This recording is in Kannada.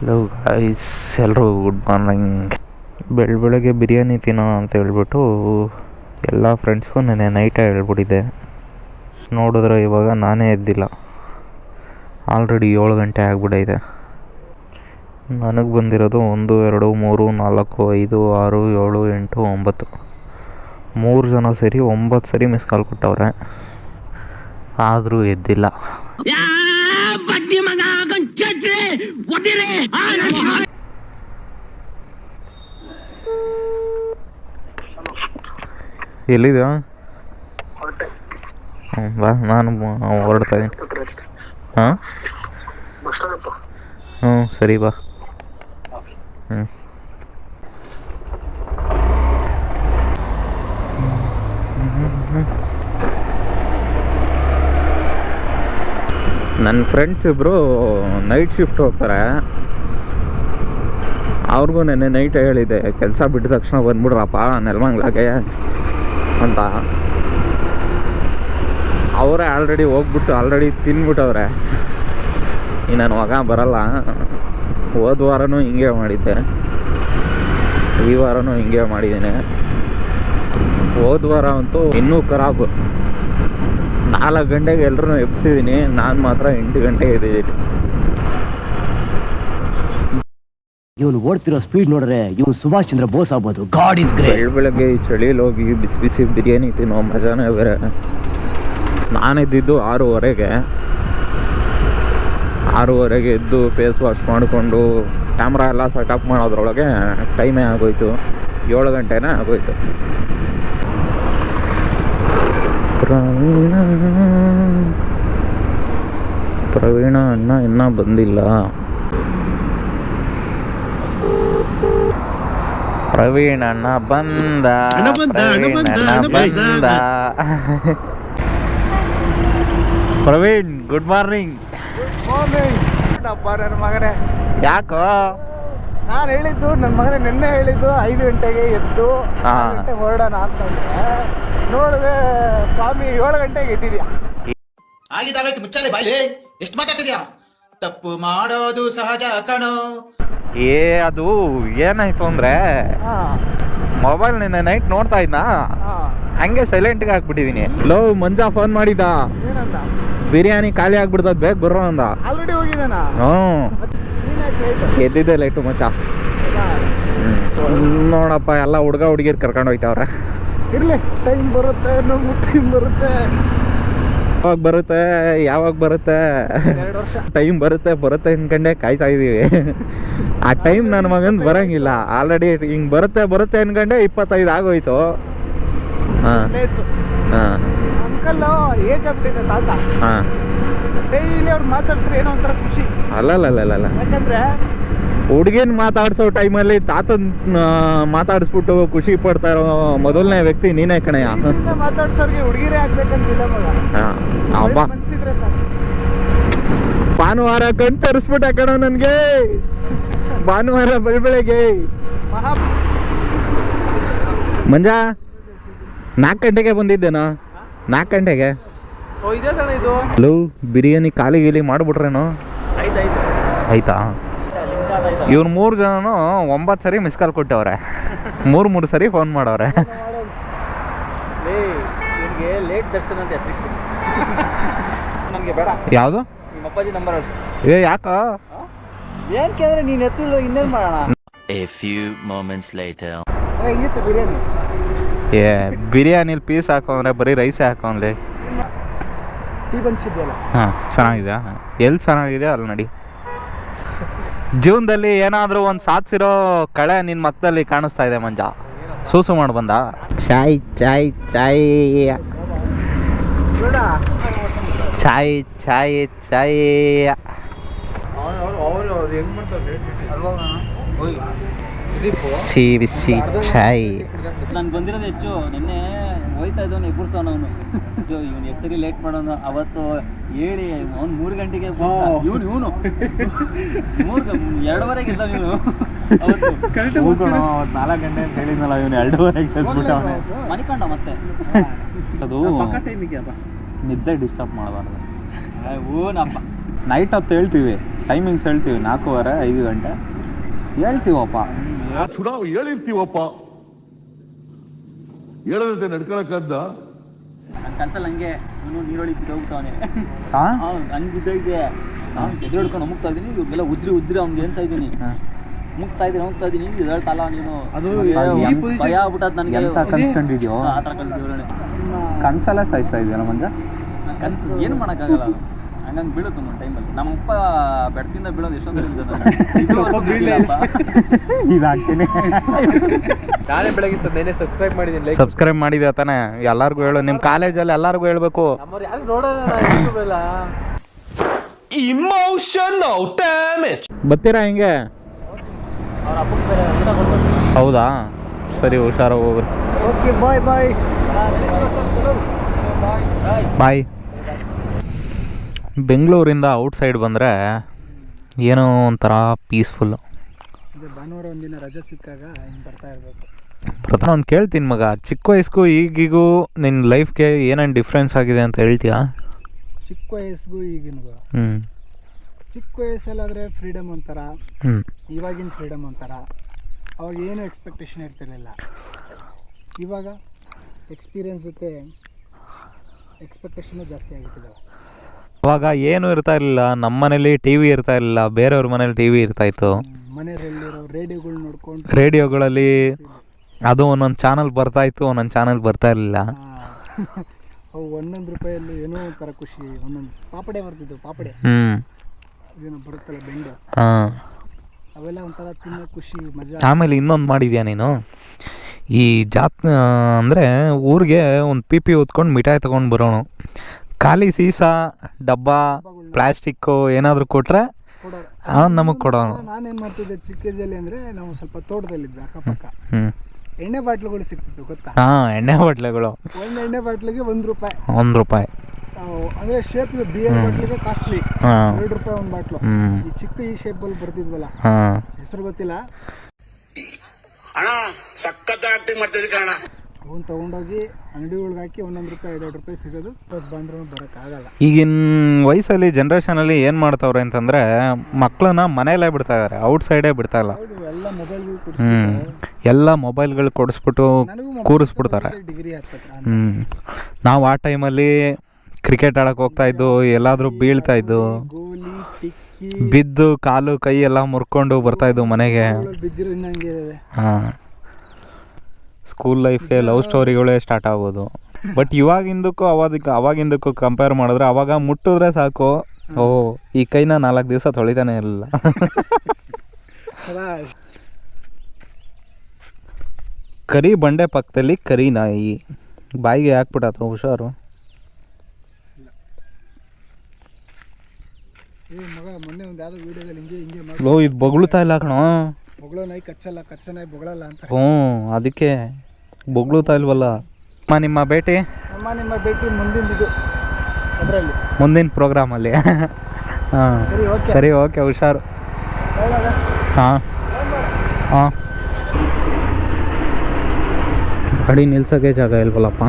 ಹಲೋ ಗಾಯ್ಸ್ ಎಲ್ಲರೂ ಗುಡ್ ಮಾರ್ನಿಂಗ್ ಬೆಳ ಬೆಳಗ್ಗೆ ಬಿರಿಯಾನಿ ತಿನ್ನೋ ಅಂತ ಹೇಳ್ಬಿಟ್ಟು ಎಲ್ಲ ಫ್ರೆಂಡ್ಸ್ಗೂ ನೆನೆ ನೈಟೇ ಹೇಳ್ಬಿಟ್ಟಿದ್ದೆ. ನೋಡಿದ್ರೆ ಇವಾಗ ನಾನೇ ಎದ್ದಿಲ್ಲ. ಆಲ್ರೆಡಿ ಏಳು ಗಂಟೆ ಆಗ್ಬಿಟ್ಟಿದೆ. ನನಗೆ ಬಂದಿರೋದು ಒಂದು, ಎರಡು, ಮೂರು, ನಾಲ್ಕು, ಐದು, ಆರು, ಏಳು, ಎಂಟು, ಒಂಬತ್ತು. ಮೂರು ಜನ ಸೇರಿ ಒಂಬತ್ತು ಸರಿ ಮಿಸ್ ಕಾಲ್ ಕೊಟ್ಟವ್ರೆ. ಆದರೂ ಎದ್ದಿಲ್ಲ. ಎಲ್ಲಿದೆ ಎಲ್ಲಿದ ಹ್ಞೂ ಬಾ ನಾನು ಹೊರಡ್ತಾ ಇದ್ದೀನಿ. ಹಾಂ? ಹ್ಞೂ ಸರಿ ಬಾ. ಹ್ಞೂ ನನ್ನ ಫ್ರೆಂಡ್ಸ್ ಇಬ್ಬರು ನೈಟ್ ಶಿಫ್ಟ್ ಹೋಗ್ತಾರೆ. ಅವ್ರಿಗೂ ನೆನ್ನೆ ನೈಟ್ ಹೇಳಿದ್ದೆ, ಕೆಲಸ ಬಿಟ್ಟ ತಕ್ಷಣ ಬಂದ್ಬಿಡ್ರಪ್ಪ ನೆಲಮಂಗ್ಲಾಗೆ ಅಂತ. ಅವರೇ ಆಲ್ರೆಡಿ ಹೋಗ್ಬಿಟ್ಟು ಆಲ್ರೆಡಿ ತಿನ್ಬಿಟ್ಟವ್ರೆ ಇನ್ನು ನನ್ನ ಮಗ ಬರಲ್ಲ. ಹೋದ ವಾರನೂ ಹಿಂಗೆ ಮಾಡಿದ್ದೆ. ಈ ವಾರನೂ ಹಿಂಗೆ ಮಾಡಿದ್ದೀನಿ. ಹೋದ ವಾರ ಅಂತೂ ಇನ್ನೂ ಖರಾಬು. ನಾಲ್ಕು ಗಂಟೆಗೆ ಎಲ್ಲರೂ ಎಬ್ಸಿದ್ದೀನಿ. ನಾನು ಮಾತ್ರ ಎಂಟು ಗಂಟೆಗೆ ಇದ್ದೀನಿ ಇವನು ಓಡ್ತಿರೋ ಸ್ಪೀಡ್ ನೋಡ್ರೆ ಇವನು ಸುಭಾಷ್ ಚಂದ್ರ ಬೋಸ್ ಆಗ್ಬೋದು. ಗಾಡ್ ಇಸ್ ಗ್ರೇಟ್ ಬೆಳ ಬೆಳಗ್ಗೆ ಈ ಚಳಿಯಲ್ಲಿ ಹೋಗಿ ಬಿಸಿ ಬಿಸಿ ಬಿರಿಯಾನಿ ತಿನ್ನೋ ಮಜಾನೇ ಬೇರೆ. ನಾನಿದ್ದಿದ್ದು ಆರೂವರೆಗೆ. ಆರೂವರೆಗೆ ಎದ್ದು ಫೇಸ್ ವಾಶ್ ಮಾಡಿಕೊಂಡು ಕ್ಯಾಮ್ರಾ ಎಲ್ಲ ಸೆಟಪ್ ಮಾಡೋದ್ರೊಳಗೆ ಟೈಮೇ ಆಗೋಯ್ತು. ಏಳು ಗಂಟೆನೇ ಆಗೋಯ್ತು. ಪ್ರವೀಣ ಪ್ರವೀಣ ಅಣ್ಣ ಇನ್ನೂ ಬಂದಿಲ್ಲ. ಪ್ರವೀಣ್ ಅಣ್ಣ ಬಂದ. ಪ್ರವೀಣ ಬಂದ, ಅಣ್ಣ ಪ್ರವೀಣ್ ಬಂದ, ಪ್ರವೀಣ್ ಗುಡ್ ಮಾರ್ನಿಂಗ್ ಯಾಕೋ? ನಾನು ಹೇಳಿದ್ದು ನನ್ನ ಮಗನೇ ನಿನ್ನೆ ಹೇಳಿದ್ದು ಐದು ಗಂಟೆಗೆ ಎದ್ದು. ಆರು ಗಂಟೆಗೆ ಹೊರಡೋಣ ಅಂತಂದ್ರೆ ನೋಡಿದ್ರೆ ಸ್ವಾಮಿ ಏಳು ಗಂಟೆಗೆ ಎದ್ದಿದ್ಯಾ? ಆಗಿದಾಗೈತು ಮುಚ್ಚಾಲೆ ಬಾಯಿ. ಎಷ್ಟು ಮಾತಾಡ್ತಿದ್ಯಾ? ತಪ್ಪು ಮಾಡೋದು ಸಹಜ ಕಣೋ. ಏ ಅದು ಏನಾಯ್ತು ಅಂದ್ರೆ ಹಾ. ಮೊಬೈಲ್ ನಿನ್ನೆ ನೈಟ್ ನೋಡ್ತಾ ಇದ್ನಾ? ಹಂಗೆ ಸೈಲೆಂಟ್ಗೆ ಹಾಕ್ಬಿಟ್ಟಿದೀನಿ ಲೋ ಮಂಜಾ ಫೋನ್ ಮಾಡಿದ ಬಿರಿಯಾನಿ ಖಾಲಿ ಆಗ್ಬಿಡ್ತದ ಬೇಗ ಬರೋ ಅಂದ. ಆಲ್ರೆಡಿ ಹೋಗಿದ್ದಾನ? ಹ್ಞೂ ಎದ್ದಿದ್ದೆ ಲೈಟು ಮಚ್ಚ ನೋಡಪ್ಪ ಎಲ್ಲ ಹುಡುಗ ಹುಡುಗಿರ್ ಕರ್ಕೊಂಡು ಹೋಯ್ತವ್ರೆ. ಇರ್ಲಿ ಟೈಮ್ ಬರುತ್ತೆ ನಮ್ಗೆ ಟೈಮ್ ಬರುತ್ತೆ. ಯಾವಾಗ ಬರುತ್ತೆ ಯಾವಾಗ ಬರುತ್ತೆ? ವರ್ಷ. ಟೈಮ್ ಬರುತ್ತೆ ಬರುತ್ತೆ ಅನ್ಕಂಡೆ ಕಾಯ್ತಾ ಇದೀವಿ. ಆ ಟೈಮ್ ನನ್ನ ಮಗನ್ ಬರಂಗಿಲ್ಲ. ಆಲ್ರೆಡಿ ಹಿಂಗ್ ಬರುತ್ತೆ ಬರುತ್ತೆ ಅನ್ಕಂಡೆ ಇಪ್ಪತ್ತೈದು ಆಗೋಯ್ತು. ಹಾ. ಹಾಂ ಹಾ. ಅಂಕಲ್ ಏಜ್ ಆಗ್ಬಿಟ್ಟಿದೆ ತಾತ. ಹಾ. ಡೈಲಿ ಅವ್ರು ಮಾತಾಡ್ತಾರೆ ಏನೋ ಒಂಥರ ಖುಷಿ. ಅಲ್ಲಲ್ಲಲ್ಲಲ್ಲ. ಯಾಕಂದ್ರೆ ಹುಡುಗಿನ ಮಾತಾಡ್ಸೋ ಟೈಮಲ್ಲಿ ತಾತನ ಮಾತಾಡಿಸ್ಬಿಟ್ಟು ಖುಷಿ ಪಡ್ತಾ ಇರೋ ಮೊದಲನೇ ವ್ಯಕ್ತಿ ನೀನೇ ಕಣಯ್ಯ. ಮಾತಾಡ್ಸೋರ್ಗೆ ಹುಡುಗಿರೇ ಆಗ್ಬೇಕಂತಿಲ್ಲ ಅಬ್ಬಾ. ಭಾನುವಾರ ಕಣ್ ತರಿಸ್ಬಿಟ್ಟ ಕಣ ನನಗೆ. ಭಾನುವಾರ ಬೆಳ ಬೆಳಿಗ್ಗೆ ಮಂಜಾ ನಾಲ್ಕು ಗಂಟೆಗೆ ಬಂದಿದ್ದೇನಾ? ನಾಲ್ಕು ಗಂಟೆಗೆ? ಹಲೋ ಬಿರಿಯಾನಿ ಖಾಲಿ ಗೀಲಿ ಮಾಡ್ಬಿಟ್ರೇನು? ಆಯ್ತಾ ಇವ್ರು ಮೂರು ಜನನು ಒಂಬತ್ತು ಸರಿ ಮಿಸ್ ಕಾಲ್ ಕೊಟ್ಟವ್ರೆ. ಮೂರು ಮೂರು ಸರಿ ಫೋನ್ ಮಾಡವ್ರೆ. ನಿಮಗೆ ಲೇಟ್ ದರ್ಶನ ಅಂತ ಹೆಸರು ನನಗೆ ಬೇಡ. ಯಾವುದು? ನಿಮ್ಮ ಅಪ್ಪಾಜಿ ನಂಬರ್ ಏ ಯಾಕಂದ್ರೆ ಏನ್ ಕೇಳಿದ್ರೆ ನೀನ್ ಎತ್ತಿಲ್ಲ ಇನ್ನೇನ್ ಮಾಡೋಣ? ಎ ಫ್ಯೂ. ಹೆಂಗಿತ್ತು ಬಿರಿಯಾನಿ. ಏ ಬಿರಿಯಾನಿಲಿ ಪೀಸ್ ಹಾಕೊಂಡ್ರೆ ಬರೀ ರೈಸೇ ಹಾಕೊಂಡ್ಲಿ ಟೀ ಬಂಚಿದ್ಯಲ್ಲ ಹಾಂ ಚೆನ್ನಾಗಿದೆ ಎಲ್ಲಿ ಚೆನ್ನಾಗಿದೆ ಅಲ್ಲಿ ನಡಿ. ಜೀವನದಲ್ಲಿ ಏನಾದರೂ ಒಂದು ಸಾಧಿಸಿರೋ ಕಳೆ ನಿನ್ನ ಮಕ್ಕಳಲ್ಲಿ ಕಾಣಿಸ್ತಾ ಇದೆ ಮಂಜ. ಸೂಸು ಮಾಡಿ ಬಂದ. ಚಾಯ್ ಚಾಯ್ ಚಾಯ್. ಚಾಯ್ ಚಾಯ್ ಚಾಯ್. ಸಿ ಚಾಯ್. ನಾನು ಬಂದಿರೋದು ಹೆಚ್ಚು. ನಿನ್ನೆ ಹೋಯ್ತಾ ಇದ್ದವನು ಎಬ್ಬರ್ಸೋನು ಅವನು. ಇವನು ಎಷ್ಟು ಸರಿ ಲೇಟ್ ಮಾಡೋನು ಅವತ್ತು ಹೇಳಿ ಅವ್ನು ಮೂರು ಗಂಟೆಗೆ ಇವನು ಇವನು. ಮೂರು ಎರಡುವರೆಗೆ ಇದ್ದ ಇವನು. ಅವತ್ತು. ನಾಲ್ಕು ಗಂಟೆ ಅಂತ ಹೇಳಿದ್ನಲ್ಲ ಇವನು ಎರಡೂವರೆಗೆ ಮನಿಕೊಂಡ ಮತ್ತೆ. ಅದು ಪಕ್ಕ ಟೈಮಿಗೆ ಅಪ್ಪ. ನಿದ್ದೆ ಡಿಸ್ಟರ್ಬ್ ಮಾಡಬಾರ್ದು. ಓನಪ್ಪ ನೈಟ್ ಹೊತ್ತು ಹೇಳ್ತೀವಿ. ಟೈಮಿಂಗ್ಸ್ ಹೇಳ್ತೀವಿ. ನಾಲ್ಕೂವರೆ ಐದು ಗಂಟೆ. ಹೇಳ್ತೀವಪ್ಪ. ಚುನಾವ್ ಹೇಳಿರ್ತೀವಪ್ಪ. ಹೇಳದಂತೆ ನಡ್ಕೊಳಕ್ಕಂತ ನನ್ನ ಕನ್ಸಲ್ಲಿ ಹಂಗೆ ಇವನು ನೀರೊಳಗೆ ಬಿದ್ದೋಗ್ತಾವನೆ ಹಾಂ ಹಂಗೆ ಬಿದ್ದೋಗಿದೆ ನಾನು ಎದೆ ಹಿಡ್ಕೊಂಡು ಮುಗ್ತಾ ಇದ್ದೀನಿ ಇವ್ರಿಗೆಲ್ಲ ಉಜ್ರಿ ಉಜ್ರಿ ಅವ್ನಿಗೆ ಹೇಳ್ತಾ ಇದ್ದೀನಿ. ಮುಗ್ತಾ ಇದ್ದೀನಿ ಹೋಗ್ತಾ ಇದ್ದೀನಿ ಹೇಳ್ತಲ್ಲ ನೀನು. ಅದು ಭಯ ನನಗೆ. ಎಂತ ಕನ್ಸ್ಕೊಂಡಿದ್ಯೋ ಆ ಥರ ಕಲ್ತಿವ್ರೆ ಕನ್ಸಲ್ಲ ಸಾಯ್ತಾ ಇದೆಯಲ್ಲ ಮಂಜ? ಕನ್ಸು ಏನು ಮಾಡೋಕ್ಕಾಗಲ್ಲ. ಹಂಗಂಗೆ ಬೀಳುತ್ತೆ ಒಂದೊಂದು ಟೈಮಲ್ಲಿ ನಮ್ಮಪ್ಪ ಬೆಡ್ತಿಂದ ಬೀಳೋದು ಎಷ್ಟೊಂದು ಇದಾಗ್ತೀನಿ. ನಾಳೆ ಬೆಳಗ್ಗೆ ಸರ್ ನೆನೆ ಸಬ್ಸ್ಕ್ರೈಬ್ ಮಾಡಿದ್ದೀನಿ ಲೈಕ್ ಸಬ್ಸ್ಕ್ರೈಬ್ ಮಾಡಿದ್ಯಾ ತಾನೇ? ಎಲ್ಲರಿಗೂ ಹೇಳು ನಿಮ್ಮ ಕಾಲೇಜಲ್ಲಿ ಎಲ್ಲರಿಗೂ ಹೇಳಬೇಕು. ನಮ್ಮವ್ರು ಯಾರು ಎಲ್ಲ ಬರ್ತೀರಾ ಹಿಂಗೆ? ಹೌದಾ? ಸರಿ ಹುಷಾರ ಹೋಗ್ರಿ. ಓಕೆ ಬಾಯ್ ಬಾಯ್ ಬಾಯ್ ಬೆಂಗಳೂರಿಂದ ಔಟ್ ಸೈಡ್ ಬಂದರೆ ಏನೋ ಒಂಥರ ಪೀಸ್ಫುಲ್ಲು ಭಾನುವಾರ ಒಂದಿನ ರಜೆ ಸಿಕ್ಕಾಗ ಹಿಂಗೆ ಬರ್ತಾ ಇರಬೇಕು. ಪ್ರಥಮ ಒಂದು ಕೇಳ್ತೀನಿ ಮಗ ಚಿಕ್ಕ ವಯಸ್ಸಿಗೂ ಈಗಿಗೂ ನಿನ್ನ ಲೈಫ್ಗೆ ಏನೇನು ಡಿಫ್ರೆನ್ಸ್ ಆಗಿದೆ ಅಂತ ಹೇಳ್ತೀಯಾ? ಚಿಕ್ಕ ವಯಸ್ಸಿಗೂ ಈಗಿನಗೂ? ಹ್ಞೂ ಚಿಕ್ಕ ವಯಸ್ಸಲ್ಲಾದರೆ ಫ್ರೀಡಮ್ ಒಂಥರ ಹ್ಞೂ ಇವಾಗಿನ ಫ್ರೀಡಮ್ ಒಂಥರ. ಅವಾಗ ಏನು ಎಕ್ಸ್ಪೆಕ್ಟೇಷನ್ ಇರ್ತಿರಲಿಲ್ಲ. ಇವಾಗ ಎಕ್ಸ್ಪೀರಿಯನ್ಸ್ ಜೊತೆ ಎಕ್ಸ್ಪೆಕ್ಟೇಷನು ಜಾಸ್ತಿ ಆಗಿಟ್ಟಿದ್ದಾವೆ ಅವಾಗ ಏನೂ ಇರ್ತಾ ಇರಲಿಲ್ಲ ನಮ್ಮ ಮನೇಲಿ ಟಿ ವಿ ಇರ್ತಾ ಇರಲಿಲ್ಲ ಬೇರೆಯವ್ರ ಮನೇಲಿ ಟಿ ವಿ ಇರ್ತಾಯಿತ್ತು ಮನೆಯಲ್ಲಿರೋ ರೇಡಿಯೋಗಳು ನೋಡ್ಕೊಂಡು ರೇಡಿಯೋಗಳಲ್ಲಿ ಅದು ಒಂದೊಂದು ಚಾನಲ್ ಬರ್ತಾಯಿತ್ತು ಒಂದೊಂದು ಚಾನಲ್ ಬರ್ತಾ ಇರಲಿಲ್ಲ. ಅವು ಒಂದೊಂದು ರೂಪಾಯಲ್ಲಿ ಏನೋ ಒಂಥರ ಖುಷಿ ಒಂದೊಂದು ಪಾಪಡೆ ಬರ್ತಿದ್ವು ಪಾಪಡೆ. ಹ್ಞೂ ಇದೇನೋ ಬರುತ್ತಲ್ಲ ಬೆಂಡು. ಹಾಂ. ಅವೆಲ್ಲ ಒಂಥರ ತಿನ್ನೋ ಖುಷಿ ಮಜಾ. ಆಮೇಲೆ ಇನ್ನೊಂದು ಮಾಡಿದ್ಯಾ ನೀನು? ಈ ಜಾತ್ ಅಂದರೆ ಊರಿಗೆ ಒಂದು ಪಿ ಪಿ ಹೊತ್ಕೊಂಡು ಮಿಠಾಯಿ ತೊಗೊಂಡು ಬರೋನು. ಖಾಲಿ ಸೀಸ ಡಬ್ಬ ಪ್ಲಾಸ್ಟಿಕ್ಕು ಏನಾದರೂ ಕೊಟ್ರೆ ನಮಗ್ ಅವ್ನು ನಮಗೆ ಕೊಡೋನು. ನಾನೇನು ಮಾಡ್ತಿದ್ದೆ ಚಿಕ್ಕ ಅಂದ್ರೆ ಅಂದರೆ ನಾವು ಸ್ವಲ್ಪ ತೋಟದಲ್ಲಿದ್ವಿ ಅಕ್ಕಪಕ್ಕ. ಎಣ್ಣೆ ಬಾಟ್ಲುಗಳು ಸಿಕ್ತಿತ್ತು ಗೊತ್ತಾ? ಹಾಂ ಎಣ್ಣೆ ಬಾಟ್ಲುಗಳು. ಒಂದು ಎಣ್ಣೆ ಬಾಟ್ಲಿಗೆ ಒಂದು ರೂಪಾಯಿ. ಒಂದು ರೂಪಾಯಿ. ಅವು ಅಂದ್ರೆ ಶೇಪ್ ಬಿಯರ್ ಬಾಟ್ಲಿಗೆ ಕಾಸ್ಟ್ಲಿ ಹಾಂ. ಎರಡು ರೂಪಾಯಿ ಒಂದು ಬಾಟ್ಲು. ಈ ಚಿಕ್ಕ ಈ ಶೇಪಲ್ಲಿ ಬರ್ತಿದ್ವಲ್ಲ ಹಾಂ. ಹೆಸರು ಗೊತ್ತಿಲ್ಲ. ಅಣ್ಣ ಸಖತ್ ಆಕ್ಟಿಂಗ್ ಮಾಡ್ತಿದ್ವಿ ಕಣ ಅವನ್ನ ತೊಗೊಂಡೋಗಿ ಅಂಗಡಿಗಳಿಗೆ ಹಾಕಿ ಒಂದೊಂದು ರೂಪಾಯಿ ಎರಡೆರಡು ರೂಪಾಯಿ ಸಿಗೋದು. ಬಸ್ ಬಂದ್ರೂ ಬರೋಕ್ಕಾಗಲ್ಲ. ಈಗಿನ ವಯಸ್ಸಲ್ಲಿ ಜನ್ರೇಷನಲ್ಲಿ ಏನು ಮಾಡ್ತಾವ್ರೆ ಅಂತಂದರೆ ಮಕ್ಕಳನ್ನ ಮನೆಯಲ್ಲೇ ಬಿಡ್ತಾ ಇದ್ದಾರೆ ಔಟ್ ಸೈಡೇ ಬಿಡ್ತಾ ಇಲ್ಲ. ಹೌದು ಎಲ್ಲ ಮೊಬೈಲ್ಗಳು ಹ್ಞೂ ಎಲ್ಲ ಮೊಬೈಲ್ಗಳು ಕೊಡಿಸ್ಬಿಟ್ಟು ಕೂರಿಸ್ಬಿಡ್ತಾರೆ. ಡಿಗ್ರಿ ಹತ್ತತ್ರ ಹ್ಞೂ ನಾವು ಆ ಟೈಮಲ್ಲಿ ಕ್ರಿಕೆಟ್ ಆಡಕ್ಕೆ ಹೋಗ್ತಾ ಇದ್ದು ಎಲ್ಲಾದರೂ ಬೀಳ್ತಾ ಇದ್ದು ಗೋಲಿ ಟಿಕ್ಕಿ. ಬಿದ್ದು ಕಾಲು ಕೈ ಎಲ್ಲ ಮುರ್ಕೊಂಡು ಬರ್ತಾ ಇದ್ವು ಮನೆಗೆ. ಗೋಲಲ್ಲಿ ಬಿದ್ದಿರೋ ಇನ್ನಂಗೆ ಹಾಂ. ಸ್ಕೂಲ್ ಲೈಫ್ಗೆ ಲವ್ ಸ್ಟೋರಿಗಳೇ ಸ್ಟಾರ್ಟ್ ಆಗೋದು. ಬಟ್ ಇವಾಗಿಂದಕ್ಕೂ ಅವಾದಕ್ಕೆ ಅವಾಗಿಂದಕ್ಕೂ ಕಂಪೇರ್ ಮಾಡಿದ್ರೆ ಅವಾಗ ಮುಟ್ಟಿದ್ರೆ ಸಾಕು. ಓ ಈ ಕೈನ ನಾಲ್ಕು ದಿವಸ ತೊಳಿತಾನೆ ಇರಲಿಲ್ಲ ಕರಿ ಬಂಡೆ ಪಕ್ಕದಲ್ಲಿ ಕರಿ ನಾಯಿ. ಬಾಯಿಗೆ ಹಾಕ್ಬಿಟ್ಟತು ಹುಷಾರು. ಲೋ ಇದು ಬಗಳುತ್ತಾ ಇಲ್ಲ ಕಣೋ. ಬೊಗಳೋ ನಾಯಿ ಕಚ್ಚಲ್ಲ ಕಚ್ಚ ನಾಯಿ ಬೊಗಳಲ್ಲ ಅಂತ ಹ್ಞೂ ಅದಕ್ಕೆ ಬೊಗಳುತ್ತಾ ಇಲ್ವಲ್ಲ? ಅಮ್ಮ ನಿಮ್ಮ ಭೇಟಿ? ನಮ್ಮ ನಿಮ್ಮ ಭೇಟಿ ಮುಂದಿನ ಅದರಲ್ಲಿ. ಮುಂದಿನ ಪ್ರೋಗ್ರಾಮಲ್ಲಿ. ಹಾಂ ಸರಿ ಓಕೆ. ಸರಿ ಓಕೆ ಹುಷಾರು. ಹಾಂ. ಹಾಂ. ಗಾಡಿ ನಿಲ್ಸೋಕೆ ಜಾಗ ಇಲ್ವಲ್ಲಪ್ಪ?